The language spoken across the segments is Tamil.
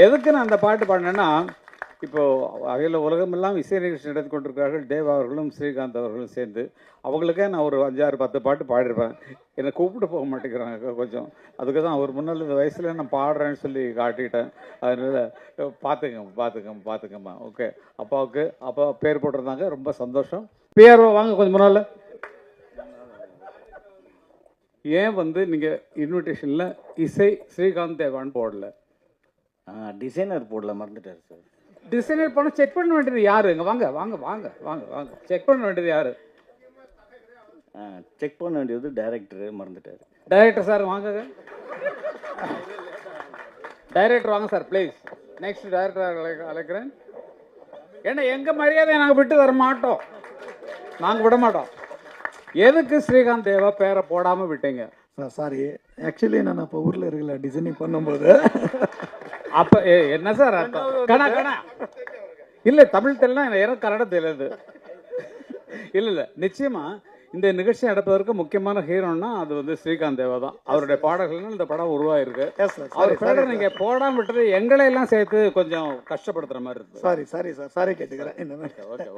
எதுக்கு நான் அந்த பாட்டு பாடினேன்னா இப்போது அகில உலகமெல்லாம் இசை நிகழ்ச்சி நடத்தி கொண்டிருக்கிறார்கள். தேவா அவர்களும் ஸ்ரீகாந்த் அவர்களும் சேர்ந்து. அவங்களுக்கே நான் ஒரு அஞ்சாறு பத்து பாட்டு பாடிருப்பேன் என்னை கூப்பிட்டு போக மாட்டேங்கிறாங்க கொஞ்சம். அதுக்கு தான் அவர் முன்னால் இந்த வயசில் நான் பாடுறேன்னு சொல்லி காட்டிட்டேன். அதனால் பார்த்துங்க பார்த்துங்க பார்த்துக்கம்மா ஓகே. அப்பாவுக்கு அப்பா பேர் போட்டிருந்தாங்க. ரொம்ப சந்தோஷம். பேர் வாங்க கொஞ்சம் முன்னால் ஏன் வந்து நீங்கள் இன்விடேஷனில் இசை ஸ்ரீகாந்த் தேவான்னு போடல? டிசைனர் போடல மறந்துட்டார் சார் டிசைனர் பண்ண செக் பண்ண வேண்டியது யாரு? இங்க வாங்க வாங்க வாங்க வாங்க வாங்க. செக் பண்ண வேண்டியது யாரு? செக் பண்ண வேண்டியது டைரக்டர் மறந்துட்டார். டைரக்டர் சார் வாங்க. டைரக்டர் வாங்க சார் ப்ளீஸ் நெக்ஸ்ட் டைரக்டர் அழைக்கிறேன். ஏன்னா எங்க மரியாதையை நாங்கள் விட்டு தர மாட்டோம். நாங்கள் விட மாட்டோம். எதுக்கு ஸ்ரீகாந்த் தேவா பேரை போடாம விட்டீங்க? சார் சாரி ஆக்சுவலி நான் இப்போ ஊரில் இருக்கல டிசைனிங் பண்ணும்போது. அப்ப என்ன சார் கணா கணா இல்ல தமிழ் தெரியல எனக்கு கன்னடம் தெரியாது இல்ல இல்ல நிச்சயமா இந்த நிகழ்ச்சி நடப்பதற்கு முக்கியமான ஹீரோன்னா அது வந்து ஸ்ரீகாந்த் தேவா தான். அவருடைய பாடல்கள் இந்த படம் உருவாயிருக்கு. அவர் பேரை நீங்க போடாம விட்டது எங்களை எல்லாம் சேர்த்து கொஞ்சம் கஷ்டப்படுத்துற மாதிரி இருக்கு. சாரி சாரி சார் சாரி கேட்டுக்கிறேன். ஓகே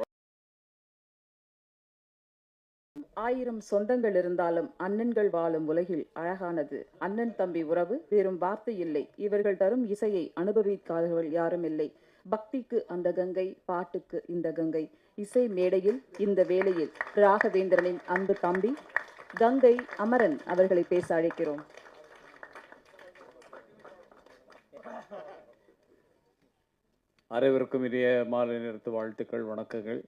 ஆயிரம் சொந்தங்கள் இருந்தாலும் அண்ணன்கள் வாழும் உலகில் அழகானது. அண்ணன் தம்பி உறவு வெறும் வார்த்தை இல்லை. இவர்கள் தரும் இசையை அனுபவிக்காதவர்கள் யாரும் இல்லை. பக்திக்கு அந்த கங்கை பாட்டுக்கு இந்த கங்கை. இசை மேடையில் இந்த வேளையில் ராகவேந்திரனின் அன்பு தம்பி கங்கை அமரன் அவர்களை பேச அழைக்கிறோம். அனைவருக்கும் இனிய மாலை நிறுத்து வாழ்த்துக்கள் வணக்கங்கள்.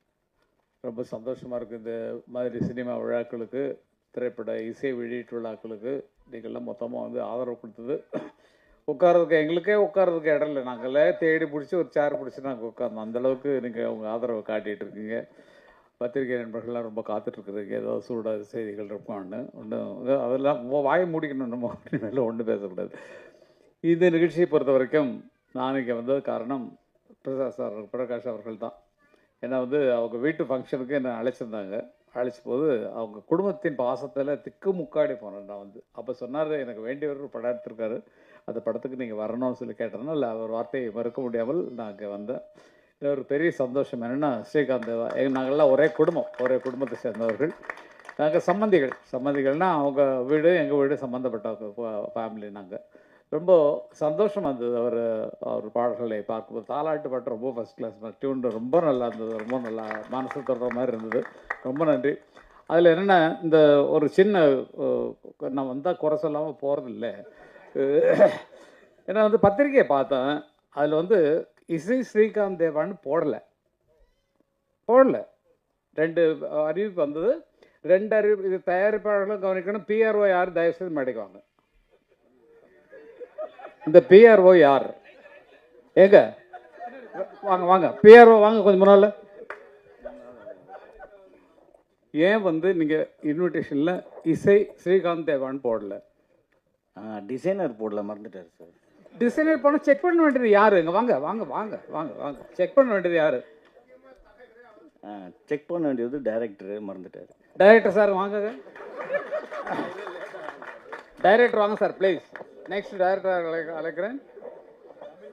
ரொம்ப சந்தோஷமாக இருக்குது இந்த மாதிரி சினிமா விழாக்களுக்கு திரைப்பட இசை வெளியீட்டு விழாக்களுக்கு. நீங்கள்லாம் மொத்தமாக வந்து ஆதரவு கொடுத்தது. உட்கார்றதுக்கு எங்களுக்கே உட்கார்றதுக்கு இடம் இல்லை. நாங்களே தேடி பிடிச்சி ஒரு சேர் பிடிச்சி நாங்கள் உட்கார்ந்தோம். அந்தளவுக்கு நீங்கள் உங்கள் ஆதரவை காட்டிகிட்டு இருக்கீங்க. பத்திரிகை நண்பர்கள்லாம் ரொம்ப காத்துட்ருக்குறீங்க ஏதாவது சூடாக செய்திகள் இருக்கும்னு ஒன்றும் அதெல்லாம் வாய் மூடிக்கணும். நம்ம மேலே ஒன்றும் பேசக்கூடாது. இந்த நிகழ்ச்சியை பொறுத்த வரைக்கும் நான் இங்கே வந்தது காரணம் பிரசாத் சார் பிரகாஷ் அவர்கள் தான் என்னை வந்து அவங்க வீட்டு ஃபங்க்ஷனுக்கு என்னை அழைச்சிருந்தாங்க. அழைச்ச போது அவங்க குடும்பத்தின் பாசத்தில் திக்கு முக்காடி போனேன் நான் வந்து. அப்போ சொன்னார் எனக்கு வேண்டியவர் ஒரு படம் எடுத்திருக்காரு. அந்த படத்துக்கு நீங்கள் வரணும்னு சொல்லி கேட்டதுனால அவர் வார்த்தையை மறுக்க முடியாமல் நான் அங்கே வந்தேன். இது ஒரு பெரிய சந்தோஷம் என்னென்னா ஸ்ரீகாந்த் தேவா நாங்கள்லாம் ஒரே குடும்பம் ஒரே குடும்பத்தை சேர்ந்தவர்கள். நாங்கள் சம்மந்திகள் சம்மந்திகள்னால் அவங்க வீடு எங்கள் வீடு சம்மந்தப்பட்ட ஃபேமிலி நாங்கள் ரொம்ப சந்தோஷமாக இருந்தது அவர் அவர் பாடல்களை பார்க்கும்போது. தாலாட்டு பாட்டு ரொம்ப ஃபஸ்ட் கிளாஸ் டியூன் ரொம்ப நல்லா இருந்தது. ரொம்ப நல்லா மனசு தொடுற மாதிரி இருந்தது. ரொம்ப நன்றி. அதில் என்னென்ன இந்த ஒரு சின்ன நான் வந்தால் குறை சொல்லாமல் போகிறதில்ல ஏன்னா வந்து பத்திரிக்கையை பார்த்தேன். அதில் வந்து இசை ஸ்ரீகாந்த் தேவான்னு போடலை. போடலை. ரெண்டு அறிவிப்பு வந்தது. ரெண்டு அறிவிப்பு இது தயாரிப்பாளர்களும் கவனிக்கணும். பிஆர்ஓ யார்? தயவுசெய்து மடிக்குவாங்க இந்த பிஆர்ஓ யார்? ஏங்க? வாங்க வாங்க. பிஆர்ஓ வாங்க கொஞ்சம் முன்னால். ஏன் வந்து நீங்கள் இன்விடேஷனில் இசை ஸ்ரீகாந்த் தேவான்னு போடல? டிசைனர் போடல மறந்துட்டார் சார் டிசைனர் பண்ண செக் பண்ண வேண்டியது யாரு? இங்க வாங்க வாங்க வாங்க வாங்க வாங்க. செக் பண்ண வேண்டியது யாரு? செக் பண்ண வேண்டியது டைரக்டர் மறந்துட்டார். டைரக்டர் சார் வாங்க. டைரக்டர் வாங்க சார் ப்ளீஸ் நெக்ஸ்ட் டைரக்டர் அழை அழைக்கிறேன்.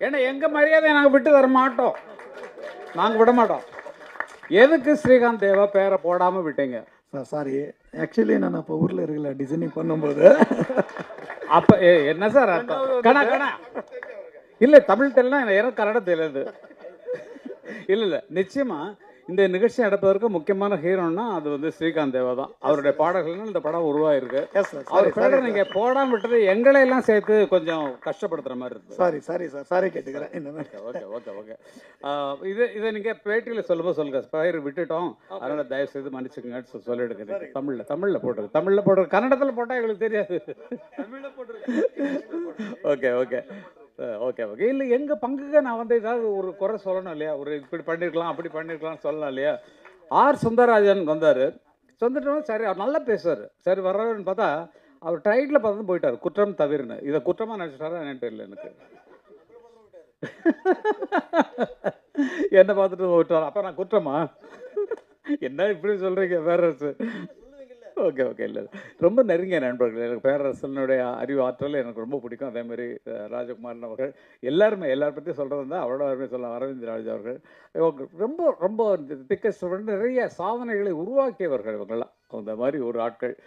ஏன்னா எங்க மரியாதையை நாங்கள் விட்டு தர மாட்டோம். நாங்கள் விட மாட்டோம். எதுக்கு ஸ்ரீகாந்த் தேவா பேரை போடாம விட்டீங்க? சார் சாரி ஆக்சுவலி நான் இப்போ ஊரில் இருக்கல. டிசைனிங் பண்ணும்போது. அப்ப என்ன சார் கணா கணா இல்ல தமிழ் தெரியல எனக்கு கன்னடம் தெரியாது. இல்ல இல்ல. நிச்சயமா இந்த நிகழ்ச்சி நடப்பதற்கு முக்கியமான ஹீரோன்னா அது வந்து ஸ்ரீகாந்த் தேவா தான். அவருடைய பாடல்கள் இந்த படம் உருவாயிருக்கு. அவர் பேரை நீங்க போடாம விட்டது எங்களை எல்லாம் சேர்த்து கொஞ்சம் கஷ்டப்படுத்துற மாதிரி இருக்கு. சாரி சாரி சார் சாரி கேட்டுக்கிறேன். இந்த மாதிரி ஓகே ஓகே ஓகே இது இதை நீங்க பேட்டியில் சொல்லும்போது சொல்லுங்க. பயிர் விட்டுட்டோம். அதனால தயவு செய்து மன்னிச்சுக்கங்கன்னு சொ- சொல்லிடுங்க. தமிழ்ல தமிழ்ல போடுறது. தமிழ்ல போடுறது. கன்னடத்துல போட்டா எங்களுக்கு தெரியாது. ஓகே ஓகே ஓகே ஓகே இல்லை எங்கள் பங்குக்கு நான் வந்து ஏதாவது ஒரு குறை சொல்லணும் இல்லையா? ஒரு இப்படி பண்ணியிருக்கலாம் அப்படி பண்ணியிருக்கலாம் சொல்லலாம் இல்லையா? ஆர் சுந்தரராஜன் வந்தார். வந்துட்டோம் சரி அவர் நல்லா பேசுவார். சரி வர்றவர்னு பார்த்தா அவர் டைட்டில் பார்த்து போயிட்டார். குற்றம் தவிர்னு இதை குற்றமாக நினச்சிட்டாரா என்னன்னு தெரியல எனக்கு. என்ன பார்த்துட்டு போயிட்டார். அப்போ நான் குற்றமா? என்ன இப்படி சொல்கிறீங்க வேற ஓகே ஓகே. இல்லை ரொம்ப நெருங்கிய நண்பர்கள். எனக்கு பேரரசனுடைய அறிவு ஆற்றல் எனக்கு ரொம்ப பிடிக்கும். அதேமாதிரி ராஜகுமாரன் அவர்கள். எல்லாருமே எல்லாரும் பற்றி சொல்கிறது தான் அவரோட அருமை சொல்லலாம் அரவிந்த் ராஜ் அவர்கள். ரொம்ப ரொம்ப திக்கஸ்ட் நிறைய சாதனைகளை உருவாக்கியவர்கள் இவங்களாம் அந்த மாதிரி ஒரு ஆட்கள்.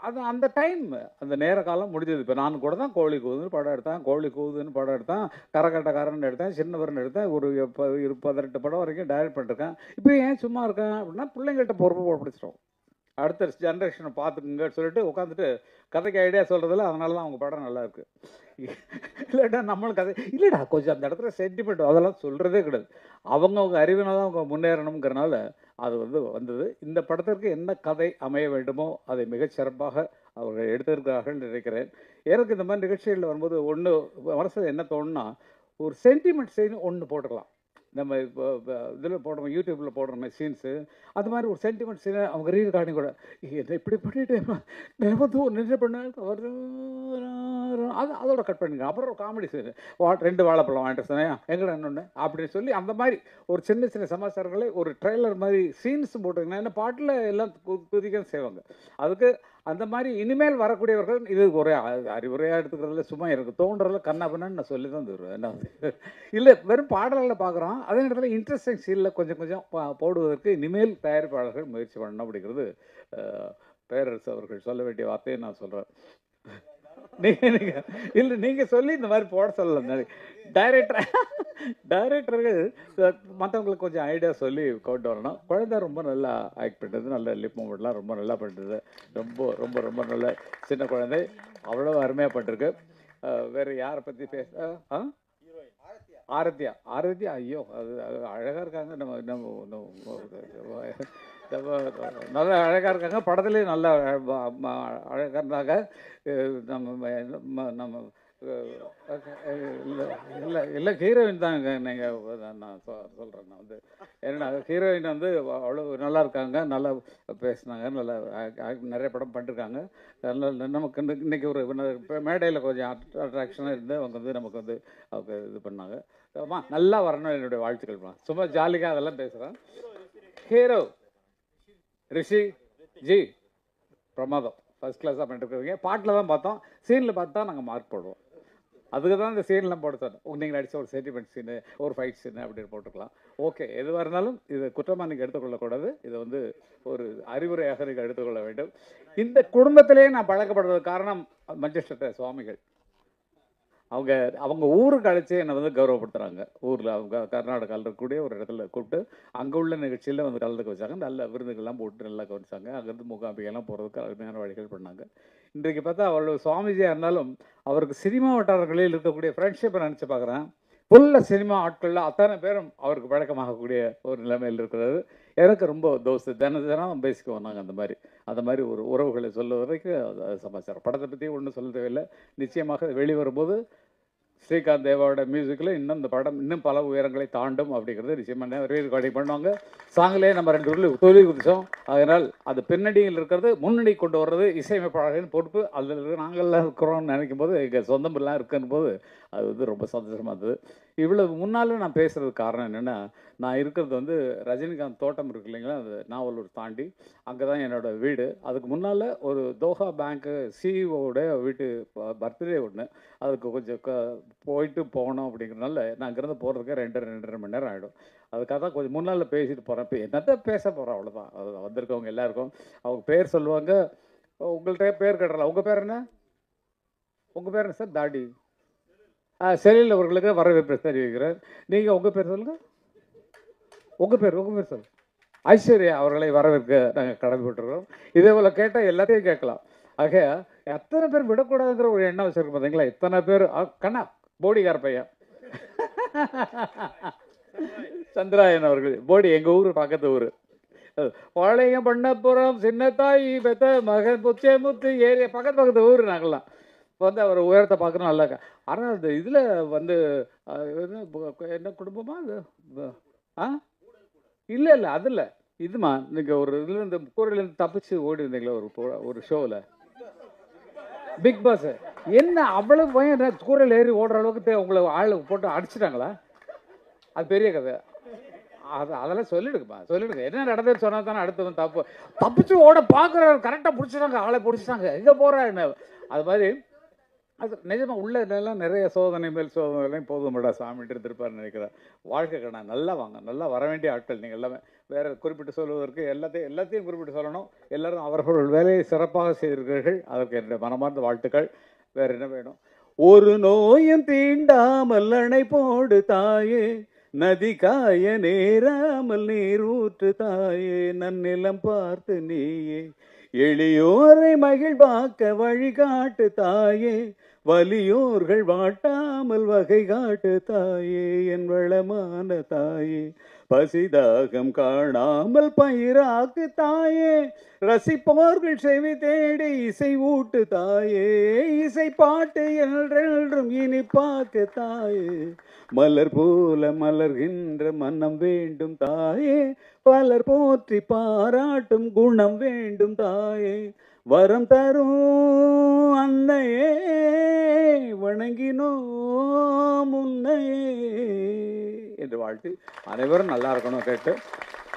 அது அந்த டைம் அந்த நேர காலம் முடிஞ்சது. இப்போ நான் கூட தான் கோழி கூதுன்னு படம் எடுத்தேன். கோழி கூதுன்னு படம் எடுத்தேன். கரகட்டக்காரன் எடுத்தேன். சின்னவரன் எடுத்தேன். ஒரு ப- இரு பதினெட்டு படம் வரைக்கும் டைரக்ட் பண்ணிருக்கேன் இப்போ ஏன் சும்மா இருக்கேன் அப்படின்னா பிள்ளைங்கள்ட்ட பொறுப்பு பிடிச்சிட்டோம். அடுத்த ஜென்ரேஷனை பார்த்துக்குங்க சொல்லிட்டு உட்காந்துட்டு கதைக்கு ஐடியா சொல்கிறதுல அதனால தான் அவங்க படம் நல்லாயிருக்கு இல்லைடா நம்மளும் கதை இல்லைடா கொஞ்சம் அந்த இடத்துல சென்டிமெண்ட் அதெல்லாம் சொல்கிறதே கிடையாது. அவங்கவுங்க அறிவினால் தான் அவங்க முன்னேறணுங்கிறனால அது வந்து வந்தது. இந்த படத்திற்கு என்ன கதை அமைய வேண்டுமோ அதை மிகச்சிறப்பாக அவர்கள் எடுத்திருக்கிறார்கள் நினைக்கிறேன். எனக்கு இந்த மாதிரி நிகழ்ச்சிகளில் வரும்போது ஒன்று மனசில் என்ன தோணுன்னா ஒரு சென்டிமெண்ட் செய்யணும் ஒன்று போட்டுக்கலாம். நம்ம இப்போ இதில் போடுறோம் யூடியூப்பில் போடுறோம் சீன்ஸு அது மாதிரி ஒரு சென்டிமெண்ட் சீனை அவங்க ரீல் காட்டி கூட என்ன இப்படி பண்ணிட்டு நான் வந்து ஒன்று அது அதோட கட் பண்ணுங்க அப்புறம் ஒரு காமெடி சீன் வா ரெண்டு வாழைப்பழம் வாங்கிட்டு சொன்னேன் எங்கடா இன்னொன்று அப்படின்னு சொல்லி அந்த மாதிரி ஒரு சின்ன சின்ன சமாச்சாரங்களை ஒரு ட்ரெய்லர் மாதிரி சீன்ஸ் போட்டுங்கன்னா என்ன பாட்டில் எல்லாம் குதிக்க செய்வாங்க. அதுக்கு அந்த மாதிரி இனிமேல் வரக்கூடியவர்கள் இது ஒரு அறிவுரையாக எடுத்துக்கிறதுல சும்மா எனக்கு தோன்றதில் கண்ணா பண்ணான்னு நான் சொல்லி தான் தருவேன். என்ன இல்லை வெறும் பாடல்களில் பார்க்குறோம். அதே நேரத்தில் இன்ட்ரெஸ்டிங் சீலில் கொஞ்சம் கொஞ்சம் பா- போடுவதற்கு இனிமேல் தயாரிப்பாளர்கள் முயற்சி பண்ணணும் அப்படிங்கிறது பேரரசு அவர்கள் சொல்ல வேண்டிய வார்த்தையை நான் சொல்கிறேன் நீங்கள் இல்லை நீங்கள் சொல்லி இந்த மாதிரி போட சொல்லலாம் டைரக்டர் டைரக்டர்கள் மற்றவங்களுக்கு கொஞ்சம் ஐடியா சொல்லி கொண்டு வரணும். குழந்தை ரொம்ப நல்லா ஆக்ட் பண்ணுறது நல்ல லிப் மூமெண்ட்லாம் ரொம்ப நல்லா பண்ணுறது ரொம்ப ரொம்ப ரொம்ப நல்ல சின்ன குழந்தை. அவ்வளோ அருமையாக பண்ணிருக்கு வேறு வேற யாரை பற்றி பேச ஆ? ஆரத்தியா. ஆரத்தியா. ஐயோ அது அழகாக இருக்காங்க. நம்ம நம்ம நல்லா அழகாக இருக்காங்க. படத்துலேயும் நல்லா அழகாக இருந்தாங்க நம்ம நம்ம இல்லை இல்லை இல்லை ஹீரோயின் தாங்க நீங்கள் நான் சொ- சொல்கிறேன் நான் வந்து. ஏன்னா ஹீரோயின் வந்து அவ்வளோ நல்லா இருக்காங்க நல்லா பேசுனாங்க நல்லா நிறைய படம் பண்ணிருக்காங்க. அதனால் நமக்கு இன்னைக்கு- ஒரு மேடையில் கொஞ்சம் அட்ராக்ஷனாக இருந்து அவங்க வந்து நமக்கு வந்து அவங்க இது பண்ணாங்க. ஆமாம் நல்லா வரணும் என்னுடைய வாழ்த்துக்கள் சும்மா ஜாலிக்காக அதெல்லாம் பேசுகிறேன் ஹீரோ ரிஷி ஜி பிரமாதம். ஃபர்ஸ்ட் கிளாஸாக பண்ணிட்டுருக்கீங்க. பாட்டில் தான் பார்த்தோம். சீனில் பார்த்தா நாங்கள் மார்க் போடுவோம். அதுக்கு தான் இந்த சீன்லாம் போட சொன்னோம். நீங்கள் அடித்த ஒரு சென்டிமெண்ட் சீனு ஒரு ஃபைட் சீனு அப்படின்னு போட்டுக்கலாம். ஓகே எதுவாக இருந்தாலும் இது குற்றமாக நீங்கள் எடுத்துக்கொள்ளக்கூடாது. இது வந்து ஒரு அறிவுரையாக நீங்கள் எடுத்துக்கொள்ள வேண்டும். இந்த குடும்பத்திலேயே நான் பழக்கப்படுறதுக்கு காரணம் மஞ்சஷ்டத்தை சுவாமிகள். அவங்க அவங்க ஊருக்கு அழைச்சி என்னை வந்து கௌரவப்படுத்துகிறாங்க ஊரில் அவங்க கர்நாடகாவில் இருக்கக்கூடிய ஒரு இடத்துல கூப்பிட்டு அங்கே உள்ள நிகழ்ச்சியில் வந்து கலந்துக்க வச்சாங்க. நல்ல விருந்துகள்லாம் போட்டு நல்லா கவனிச்சாங்க. அங்கேருந்து மூகாம்பிகைலாம் போகிறதுக்கு அருமையான வழிகள் பண்ணாங்க. இன்றைக்கு பார்த்தா அவ்வளோ சுவாமிஜியாக இருந்தாலும் அவருக்கு சினிமா வட்டாரங்களில் இருக்கக்கூடிய ஃப்ரெண்ட்ஷிப்பை நினச்சி பார்க்குறேன். ஃபுல்லாக சினிமா ஆட்களில் அத்தனை பேரும் அவருக்கு பழக்கமாகக்கூடிய ஒரு நிலைமையில் இருக்கிறது. எனக்கு ரொம்ப தோசை தின தினம் பேசிக்குவோம் நாங்கள் அந்த மாதிரி. அந்த மாதிரி ஒரு உறவுகளை சொல்ல வரைக்கும் அது சமாச்சாரம். படத்தை பற்றி ஒன்றும் சொல்ல தேவையில்லை. நிச்சயமாக வெளிவரும்போது ஸ்ரீகாந்த் தேவாவோட மியூசிக்கில் இன்னும் இந்த படம் இன்னும் பல உயரங்களை தாண்டும் அப்படிங்கிறது நிச்சயமாக ரீ ரெக்கார்டிங் பண்ணுவாங்க. சாங்கிலே நம்ம ரெண்டு சொல்லி தொழில் குதிச்சோம். அதனால் அது பின்னணியில் இருக்கிறது முன்னணி கொண்டு வர்றது இசையமைப்பாளர்களின் பொறுப்பு. அதில் இருக்கிற நாங்கள்லாம் இருக்கிறோம்னு நினைக்கும் போது எங்கள் சொந்தமெல்லாம் இருக்குன்னு போது அது வந்து ரொம்ப சந்தோஷமாக இருந்தது. இவ்வளோ முன்னாலும் நான் பேசுகிறதுக்கு காரணம் என்னென்னா நான் இருக்கிறது வந்து ரஜினிகாந்த் தோட்டம் இருக்கு இல்லைங்களா? அது நாவலூர் தாண்டி. அங்கே தான் என்னோட வீடு. அதுக்கு முன்னால் ஒரு தோஹா பேங்க்கு சிஇஓட வீட்டு பர்த்டே ஒன்று அதுக்கு கொஞ்சம் க போயிட்டு போகணும் அப்படிங்கிறனால நான் அங்கேருந்து போகிறதுக்கு ரெண்டு ரெண்டரை மணி நேரம் ஆகிடும் அதுக்காக தான் கொஞ்சம் முன்னால் பேசிட்டு போகிறேன் இப்போ என்னத்த பேச போகிறோம் அவ்வளோதான் அது வந்திருக்கவங்க எல்லாருக்கும் அவங்க பேர் சொல்லுவாங்க. உங்கள்கிட்ட பேர் கேட்டுறலாம் உங்கள் பேர் என்ன? உங்கள் பேர் என்ன சார்? தாடி. செலில் அவர்களுக்கு வரவேற்பு தெரிவிக்கிறார் நீங்கள் உங்கள் பேர் சொல்லுங்கள் உங்கள் பேர் உங்கள் பேர் சொல்லுங்கள் ஐஸ்வர்யா அவர்களை வரவேற்க நாங்கள் கடமைப்பட்டுருக்கிறோம். இதே போல் கேட்டால் எல்லாத்தையும் கேட்கலாம். ஆக எத்தனை பேர் விடக்கூடாதுங்கிற ஒரு எண்ணம் வச்சிருக்கோம் பார்த்தீங்களா எத்தனை பேர்? கண்ணா போடிகார் பையன். சந்திராயன் அவர்கள் போடி எங்கள் ஊர் பக்கத்து ஊர். பாளையம் பண்ணப்புறம் சின்னத்தாய் பெத்த மகன் புச்சே முத்து ஏரியா பக்கத்து பக்கத்து ஊர் நாங்கள்லாம் வந்து அவர் உயரத்தை பார்க்குறோம் நல்லா ஆனால் அந்த இதில் வந்து என்ன குடும்பமாக அது? ஆ? இல்லை இல்லை அதில் இதுமா நீங்கள் ஒரு இதில் இந்த கூரையிலேருந்து தப்பிச்சு ஓடி இருந்தீங்களா ஒரு ஒரு ஷோவில் பிக் பாஸ் என்ன அவ்வளவு பயம்? என்ன கூரையில் ஏறி ஓடுற அளவுக்கு உங்களை ஆள் போட்டு அடிச்சிட்டாங்களா? அது பெரிய கதை. அது அதெல்லாம் சொல்லிடுங்கப்பா சொல்லிடுங்க. என்ன நடந்ததுன்னு சொன்னா தானே அடுத்தவன் தப்பு. தப்பிச்சு ஓட பார்க்குற கரெக்டாக பிடிச்சிட்டாங்க ஆளை பிடிச்சிட்டாங்க. எங்கே போகிறா என்ன? அது மாதிரி அது நிஜமாக உள்ளதுலாம் நிறைய சோதனை மேல் சோதனைகளையும் போதும்டா சாமிட்டு இருந்திருப்பாருன்னு நினைக்கிறேன். வாழ்க்கை கண்ணா நல்லா வாங்க நல்லா வர வேண்டிய ஆட்கள் நீங்கள் எல்லாமே. வேறு குறிப்பிட்டு சொல்வதற்கு எல்லாத்தையும் எல்லாத்தையும் குறிப்பிட்டு சொல்லணும். எல்லோரும் அவர்கள் வேலையை சிறப்பாக செய்திருக்கிறீர்கள். அதற்கு என்னுடைய மனமார்ந்த வாழ்த்துக்கள். வேறு என்ன வேணும்? ஒரு நோயும் தீண்டாமல் அணை போடு தாயே. நதி காய நேராமல் நீர் ஊற்று தாயே. நன்னிலம் பார்த்து நீயே. எளியோரை மகிழ்வாக்க வழிகாட்டு தாயே. வலியோர்கள் வாட்டாமல் வகை காட்டு தாயே என் வளமான தாயே. பசிதாகம் காணாமல் பயிராக்கு தாயே. ரசிப்பவர்கள் செவி தேடி இசை ஊட்டு தாயே. இசை பாட்டு என்றென்றும் இனிப்பாக்கு தாயே. மலர் போல மலர்கின்ற மன்னம் வேண்டும் தாயே. பலர் போற்றி பாராட்டும் குணம் வேண்டும் தாயே. வரம் தரும் அன்னையே வணங்கினோம் உன்னையே என்று வாழ்த்து. அனைவரும் நல்லா இருக்கணும் கேட்டு.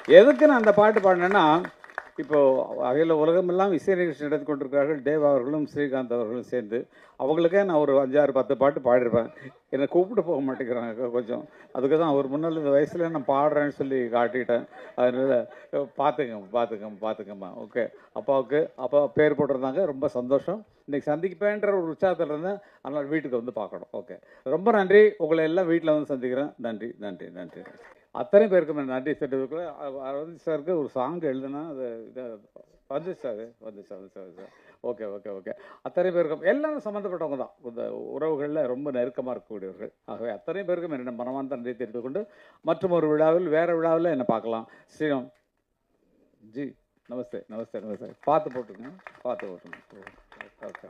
எதுக்கு நான் அந்த பாட்டு பாடினேன்னா இப்போது அகில உலகமெல்லாம் இசை நிகழ்ச்சி நடத்தி கொண்டிருக்கிறார்கள் தேவா அவர்களும் ஸ்ரீகாந்த் அவர்களும் சேர்ந்து. அவங்களுக்கே நான் ஒரு அஞ்சாறு பத்து பாட்டு பாடியிருப்பேன் என்னை கூப்பிட்டு போக மாட்டேங்கிறாங்க கொஞ்சம். அதுக்கு தான் அவர் முன்னால் இந்த வயசில் நான் பாடுறேன்னு சொல்லி காட்டிட்டேன். அதனால் பார்த்துக்கங்க பார்த்துக்கங்க பார்த்துக்கம்மா ஓகே. அப்பாவுக்கு அப்பா பேர் போட்டிருந்தாங்க. ரொம்ப சந்தோஷம். இன்றைக்கி சந்திப்பேன்ற ஒரு உற்சாகத்தில் இருந்தேன். அதனால் வீட்டுக்கு வந்து பார்க்கணும். ஓகே. ரொம்ப நன்றி. உங்களை எல்லாம் வீட்டில் வந்து சந்திக்கிறேன். நன்றி நன்றி நன்றி. அத்தனை பேருக்கும் நன்றி தெரிவிக்கிறேன். அரவிந்த் சாருக்கு ஒரு சாங் எழுதுனா அது இதை வந்து சார் வந்துச்சு sir sir okay okay okay. அத்தனை பேருக்கும் எல்லாரும் சம்மந்தப்பட்டவங்க தான். இந்த உறவுகளில் ரொம்ப நெருக்கமாக இருக்கக்கூடியவர்கள். ஆகவே அத்தனை பேருக்கும் என்னென்ன மனமார்ந்த நன்றி தெரிந்து கொண்டு மற்றும் ஒரு விழாவில் வேறு விழாவில் என்ன பார்க்கலாம்? ஸ்ரீராம். ஜி நமஸ்தே நமஸ்தே நமஸ்தே. பார்த்து போட்டுங்க பார்த்து போட்டுங்க ஓகே.